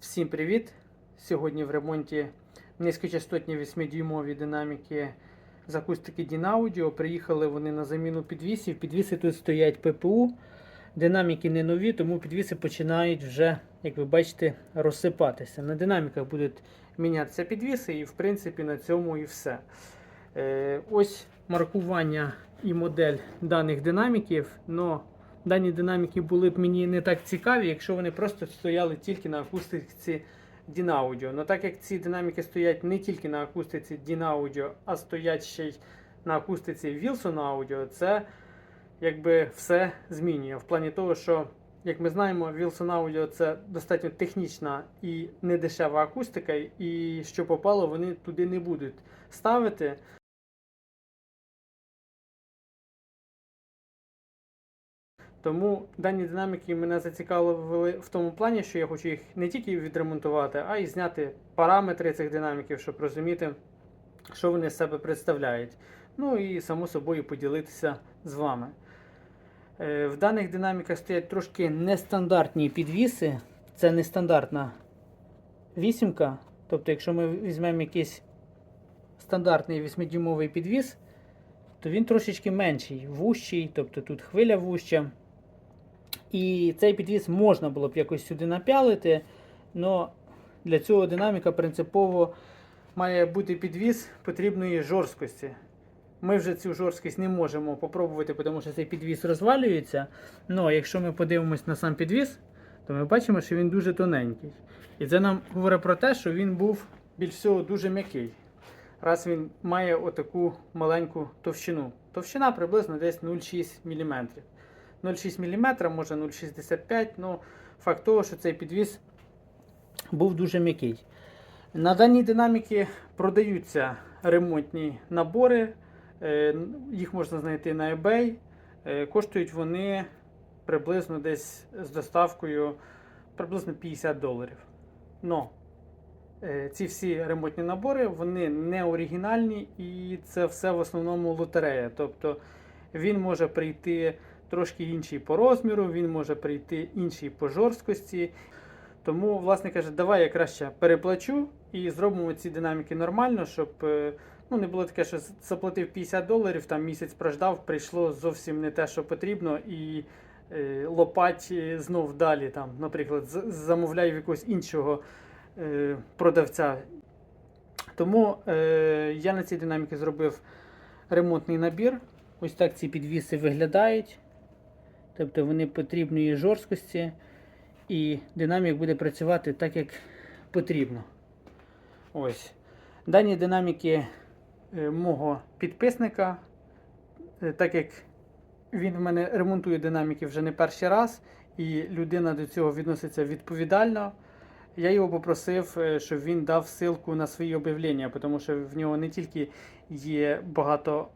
Всім привіт! Сьогодні в ремонті низькочастотні 8-дюймові динаміки з акустики Dynaudio. Приїхали вони на заміну підвісів. Підвіси тут стоять ППУ. Динаміки не нові, тому підвіси починають вже, як ви бачите, розсипатися. На динаміках будуть мінятися підвіси, і в принципі на цьому і все. Е, ось маркування і модель даних динаміків. Но дані динаміки були б мені не так цікаві, якщо вони просто стояли тільки на акустиці Dynaudio. Но так як ці динаміки стоять не тільки на акустиці Dynaudio, а стоять ще й на акустиці Wilson Audio, це якби все змінює. В плані того, що, як ми знаємо, Wilson Audio це достатньо технічна і недешева акустика, і що попало, вони туди не будуть ставити. Тому дані динаміки мене зацікавили в тому плані, що я хочу їх не тільки відремонтувати, а й зняти параметри цих динаміків, щоб розуміти, що вони з себе представляють. Ну і само собою поділитися з вами. Е, В даних динаміках стоять трошки нестандартні підвіси. Це нестандартна вісімка. Тобто, якщо ми візьмемо якийсь стандартний 8-дюймовий підвіс, то він трошечки менший, вущий, тобто тут хвиля вуща. І цей підвіс можна було б якось сюди напялити, але для цього динаміка принципово має бути підвіс потрібної жорсткості. Ми вже цю жорсткість не можемо попробувати, тому що цей підвіс розвалюється. Але якщо ми подивимось на сам підвіс, то ми бачимо, що він дуже тоненький. І це нам говорить про те, що він був більш всього дуже м'який. Раз він має отаку маленьку товщину. Товщина приблизно десь 0,6 мм. 0,6 мм, може 0,65 ну факт того, що цей підвіс був дуже м'який. На даній динаміки продаються ремонтні набори, е, їх можна знайти на eBay. Е, Коштують вони приблизно десь з доставкою приблизно 50 доларів. Но е, ці всі ремонтні набори вони не оригінальні і це все в основному лотерея. Тобто він може прийти трошки інший по розміру, він може прийти інший по жорсткості. Тому, власне каже, давай я краще переплачу і зробимо ці динаміки нормально, щоб е, ну, не було таке, що заплатив 50 доларів, там місяць прождав, прийшло зовсім не те, що потрібно, і е, лопать е, знов далі. Там, Наприклад, з- замовляю в якогось іншого е, продавця. Тому е, я на цій динаміки зробив ремонтний набір. Ось так ці підвіси виглядають. Тобто вони потрібної жорсткості, і динамік буде працювати так, як потрібно. Ось. Дані динаміки е, мого підписника, е, так як він в мене ремонтує динаміки вже не перший раз, і людина до цього відноситься відповідально. Я його попросив, е, щоб він дав ссылку на свої об'явлення, тому що в нього не тільки є багато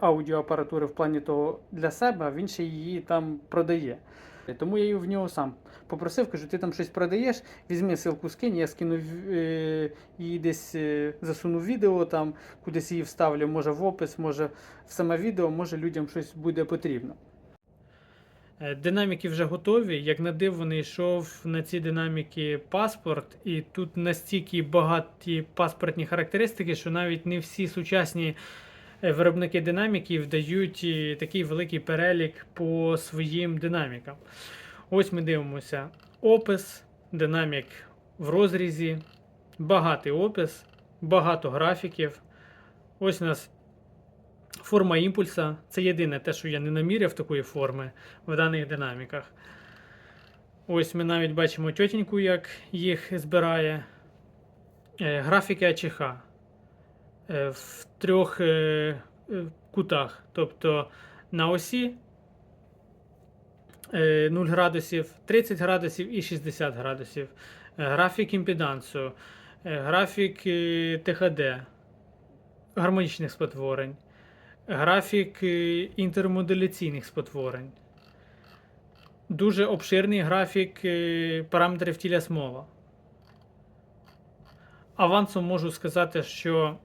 аудіоапаратури в плані того для себе, він ще її там продає. Тому я її в нього сам попросив, кажу, ти там щось продаєш, візьми ссылку скинь, я скину е, її десь е, засуну відео, там кудись її вставлю, може в опис, може в саме відео, може людям щось буде потрібно. Е, Динаміки вже готові. Як на диво, йшов на ці динаміки паспорт, і тут настільки багаті паспортні характеристики, що навіть не всі сучасні е, виробники динаміків дають е, такий великий перелік по своїм динамікам. Ось ми дивимося опис, динамік в розрізі, багатий опис, багато графіків. Ось у нас форма імпульса. Це єдине те, що я не наміряв такої форми в даних динаміках. Ось ми навіть бачимо тьотіньку, як їх збирає. Е, Графіки АЧХ е, в трьох е, е, кутах. Тобто на осі е, 0 градусів, 30 градусів і 60 градусів. Е, Графік імпедансу, е, графік е, ТХД, гармонічних спотворень, графік е, інтермодуляційних спотворень. Дуже обширний графік е, параметрів тіля смола. Авансом можу сказати, що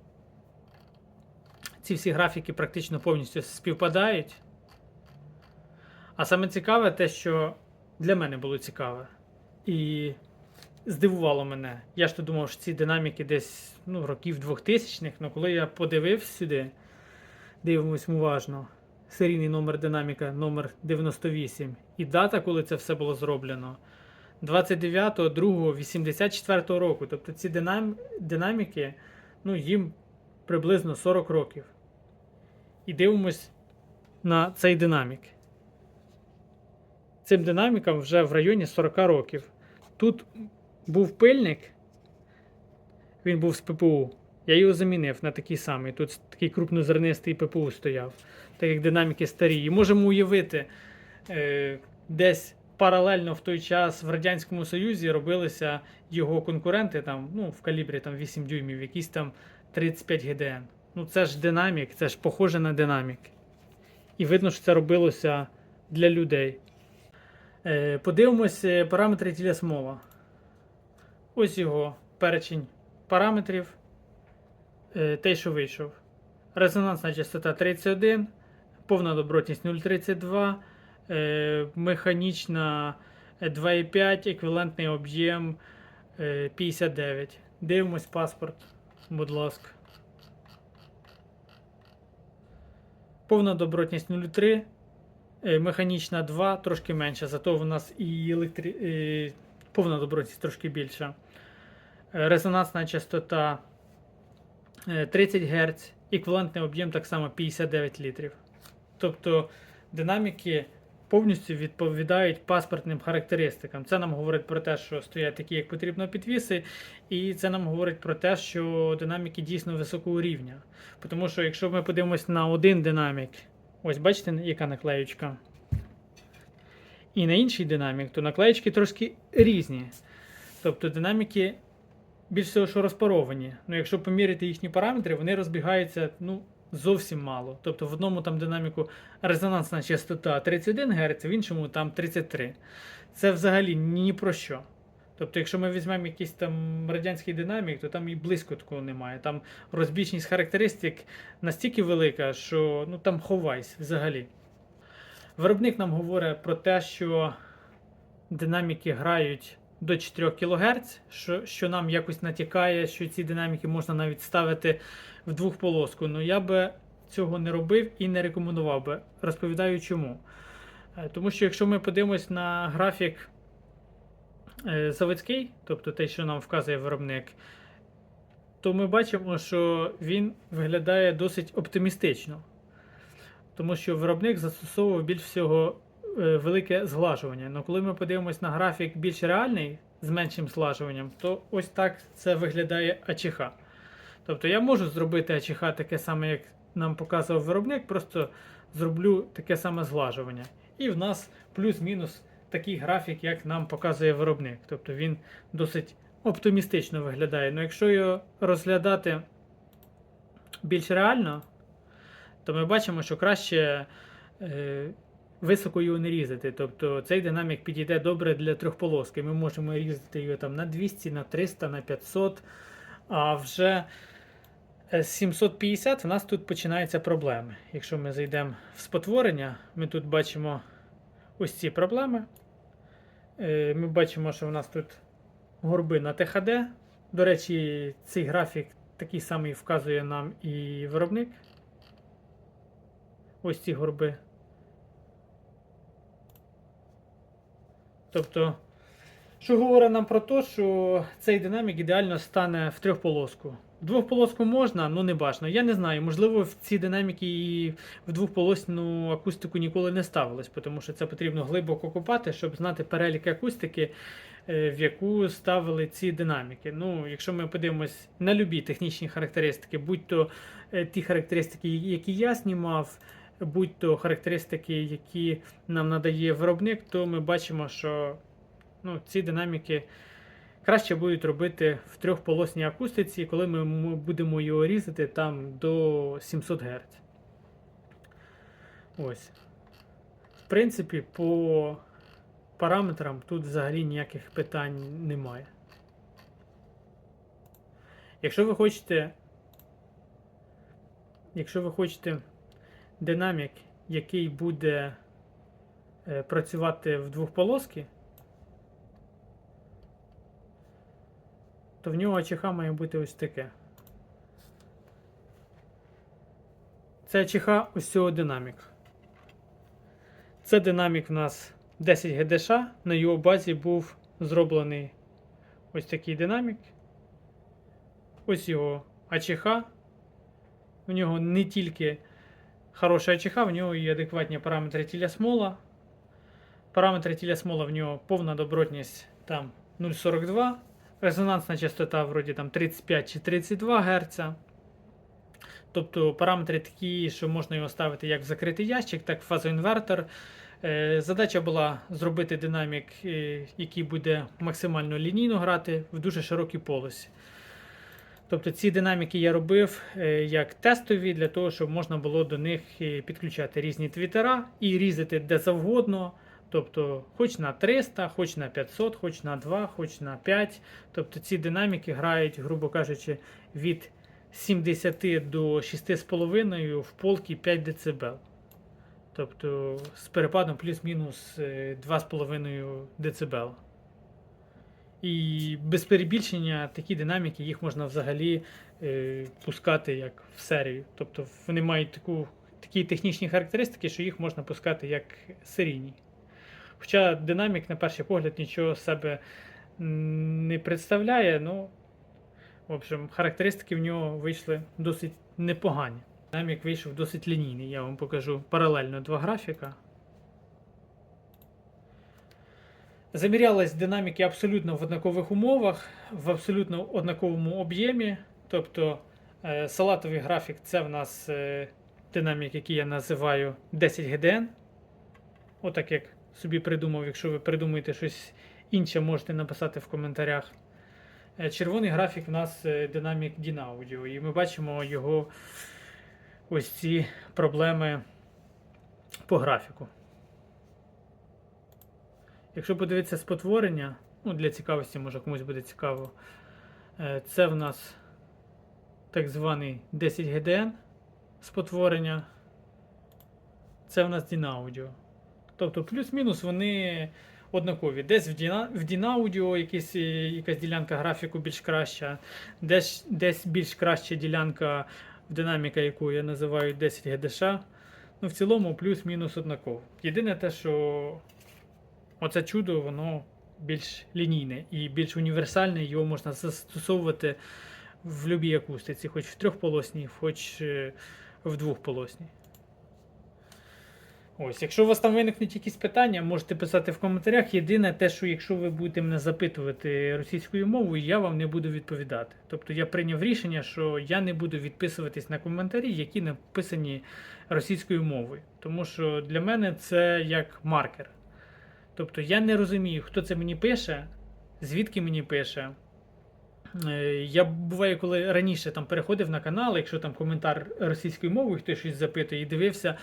ці всі графіки практично повністю співпадають. А саме цікаве те, що для мене було цікаве. І здивувало мене. Я ж то думав, що ці динаміки десь ну, років 2000-х, але коли я подивився сюди, дивимось уважно. Серійний номер динаміка номер 98 і дата, коли це все було зроблено. 29.02.84 року. Тобто ці динам... динаміки, ну, їм приблизно 40 років. І дивимось на цей динамік. Цим динамікам вже в районі 40 років. Тут був пильник, він був з ППУ. Я його замінив на такий самий. Тут такий крупнозернистий ППУ стояв, так як динаміки старі. І можемо уявити, е, десь паралельно в той час в Радянському Союзі робилися його конкуренти там, ну, в калібрі там, 8 дюймів, якісь там 35 ГДН. Ну це ж динамік, це ж похоже на динамік. І видно, що це робилося для людей. Е, Подивимось е, параметри тілесмова. Ось його перечень параметрів. Е, Той, що вийшов. Резонансна частота 31, повна добротність 0,32, е, механічна е, 2,5, еквівалентний об'єм е, 59. Дивимось паспорт, будь ласка. Повна добротність 0,3. Е, Механічна 2, трошки менша, зато в нас і електри... е, повна добротність трошки більша. Е, Резонансна частота е, 30 Гц, еквівалентний об'єм так само 59 літрів. Тобто динаміки повністю відповідають паспортним характеристикам. Це нам говорить про те, що стоять такі, як потрібно, підвіси, і це нам говорить про те, що динаміки дійсно високого рівня. Тому що якщо ми подивимось на один динамік, ось бачите, яка наклеючка. І на інший динамік, то наклеєчки трошки різні. Тобто динаміки більш всього, що розпаровані. Ну, якщо поміряти їхні параметри, вони розбігаються ну, зовсім мало. Тобто в одному там динаміку резонансна частота 31 Гц, в іншому там 33. Це взагалі ні про що. Тобто, якщо ми візьмемо якийсь там радянський динамік, то там і близько такого немає. Там розбіжність характеристик настільки велика, що ну там ховайся взагалі. Виробник нам говорить про те, що динаміки грають до 4 кГц, що, що нам якось натякає, що ці динаміки можна навіть ставити в двохполоску. Ну я би цього не робив і не рекомендував би. Розповідаю чому. Е, Тому що якщо ми подивимось на графік е, заводський, тобто те, що нам вказує виробник, то ми бачимо, що він виглядає досить оптимістично. Тому що виробник застосовував більш всього е, велике зглажування. Але коли ми подивимось на графік більш реальний з меншим зглажуванням, то ось так це виглядає АЧХ. Тобто я можу зробити АЧХ таке саме, як нам показував виробник, просто зроблю таке саме зглажування. І в нас плюс-мінус такий графік, як нам показує виробник. Тобто він досить оптимістично виглядає. Ну якщо його розглядати більш реально, то ми бачимо, що краще е, високо його не різати. Тобто цей динамік підійде добре для трьохполоски. Ми можемо різати його там на 200, на 300, на 500. А вже з 750 в нас тут починаються проблеми. Якщо ми зайдемо в спотворення, ми тут бачимо ось ці проблеми. Е, Ми бачимо, що в нас тут горби на ТХД. До речі, цей графік такий самий вказує нам і виробник. Ось ці горби. Тобто, що говорить нам про те, що цей динамік ідеально стане в трьохполоску. Двохполоску можна, ну не бажано. Я не знаю, можливо, в ці динаміки і в двохполосну акустику ніколи не ставилось, тому що це потрібно глибоко копати, щоб знати перелік акустики, е, в яку ставили ці динаміки. Ну, якщо ми подивимось на любі технічні характеристики, будь-то е, ті характеристики, які я знімав, будь-то характеристики, які нам надає виробник, то ми бачимо, що ну, ці динаміки краще будуть робити в трьохполосній акустиці, коли ми будемо його різати там до 700 Гц. Ось. В принципі, по параметрам тут взагалі ніяких питань немає. Якщо ви хочете. Якщо ви хочете динамік, який буде е, працювати в двохполоски, то в нього АЧХ має бути ось таке. Це АЧХ ось цього динаміка. Це динамік в нас 10 ГДШ. На його базі був зроблений ось такий динамік. Ось його АЧХ. У нього не тільки хороша АЧХ, в нього і адекватні параметри тіля смола. Параметри тіля смола в нього повна добротність там 0,42. Резонансна частота вроді там 35 чи 32 Гц. Тобто параметри такі, що можна його ставити як в закритий ящик, так і в фазоінвертор. Е, Задача була зробити динамік, е, який буде максимально лінійно грати в дуже широкій полосі. Тобто ці динаміки я робив е, як тестові, для того, щоб можна було до них підключати різні твітера і різати де завгодно. Тобто, хоч на 300, хоч на 500, хоч на 2, хоч на 5. Тобто ці динаміки грають, грубо кажучи, від 70 до 6,5 в полки 5 дБ. Тобто з перепадом плюс-мінус е, 2,5 дБ. І без перебільшення такі динаміки їх можна взагалі е, пускати як в серію. Тобто вони мають таку, такі технічні характеристики, що їх можна пускати як серійні. Хоча динамік, на перший погляд, нічого себе не представляє, ну, в общем, характеристики в нього вийшли досить непогані. Динамік вийшов досить лінійний. Я вам покажу паралельно два графіка. Замірялись динаміки абсолютно в однакових умовах, в абсолютно однаковому об'ємі. Тобто е, салатовий графік це в нас е, динамік, який я називаю 10 GDN. Отак як собі придумав, якщо ви придумаєте щось інше, можете написати в коментарях. Е, Червоний графік в нас е, динамік Dinaaudio, і ми бачимо його ось ці проблеми по графіку. Якщо подивитися спотворення, ну для цікавості, може комусь буде цікаво, е, це в нас так званий 10 GDN спотворення. Це в нас Dinaaudio. Тобто плюс-мінус вони однакові. Десь в Dina- в Dinaaudio якісь, е, якась ділянка графіку більш краща, десь, десь більш краща ділянка в динаміка, яку я називаю 10 ГДШ. Ну, в цілому плюс-мінус однаково. Єдине те, що оце чудо, воно більш лінійне і більш універсальне, його можна застосовувати в будь-якій акустиці, хоч в трьохполосній, хоч е, в двохполосній. Ось, якщо у вас там виникнуть якісь питання, можете писати в коментарях. Єдине те, що якщо ви будете мене запитувати російською мовою, я вам не буду відповідати. Тобто я прийняв рішення, що я не буду відписуватись на коментарі, які написані російською мовою. Тому що для мене це як маркер. Тобто я не розумію, хто це мені пише, звідки мені пише. Е, Я буває, коли раніше там переходив на канал, якщо там коментар російською мовою, хтось щось запитує, і дивився,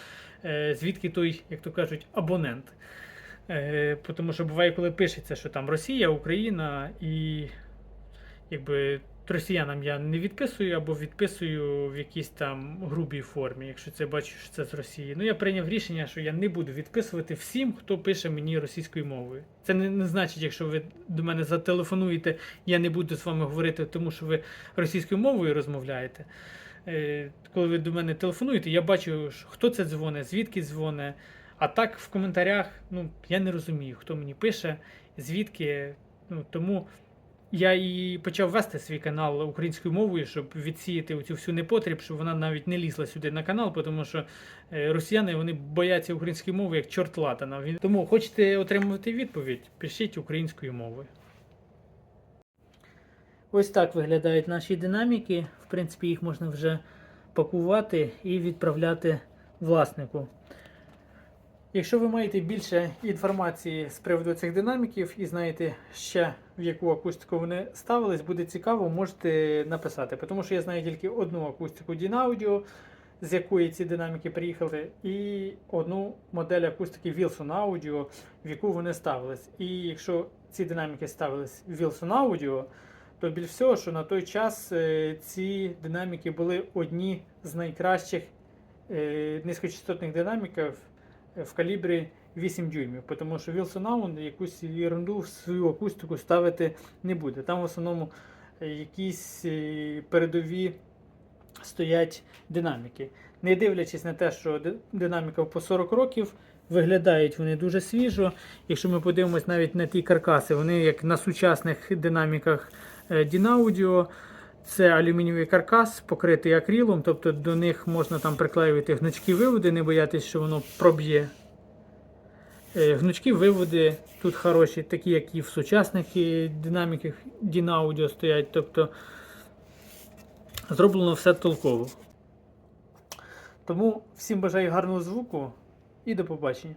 е, звідки той, як то кажуть, абонент. Е, Тому що буває, коли пишеться, що там Росія, Україна, і якби росіянам я не відписую або відписую в якійсь там грубій формі, якщо це бачу, що це з Росії. Ну я прийняв рішення, що я не буду відписувати всім, хто пише мені російською мовою. Це не, не значить, якщо ви до мене зателефонуєте, я не буду з вами говорити, тому що ви російською мовою розмовляєте. Е, Коли ви до мене телефонуєте, я бачу, хто це дзвонить, звідки дзвонить. А так в коментарях, ну я не розумію, хто мені пише, звідки. Ну тому я і почав вести свій канал українською мовою, щоб відсіяти оцю всю непотріб, щоб вона навіть не лізла сюди на канал, тому що е, росіяни вони бояться української мови як чорт латана. Тому хочете отримувати відповідь, пишіть українською мовою. Ось так виглядають наші динаміки. В принципі, їх можна вже пакувати і відправляти власнику. Якщо ви маєте більше інформації з приводу цих динаміків і знаєте ще в яку акустику вони ставились, буде цікаво, можете написати. Тому що я знаю тільки одну акустику Dinaaudio, з якої ці динаміки приїхали, і одну модель акустики Wilson Audio, в яку вони ставились. І якщо ці динаміки ставились в Wilson Audio, то більш всього, що на той час е, ці динаміки були одні з найкращих е, низькочастотних динаміків в калібрі 8 дюймів, тому що Wilson якусь ерунду в свою акустику ставити не буде. Там в основному е, якісь е, передові стоять динаміки. Не дивлячись на те, що ди- динамікам по 40 років, виглядають вони дуже свіжо. Якщо ми подивимось навіть на ті каркаси, вони як на сучасних динаміках е, Dynaudio, це алюмінієвий каркас, покритий акрилом, тобто до них можна там приклеювати гнучкі виводи, не боятись, що воно проб'є. Е, Гнучкі виводи тут хороші, такі, як і в сучасних динаміках Dynaudio стоять. Тобто зроблено все толково. Тому всім бажаю гарного звуку і до побачення.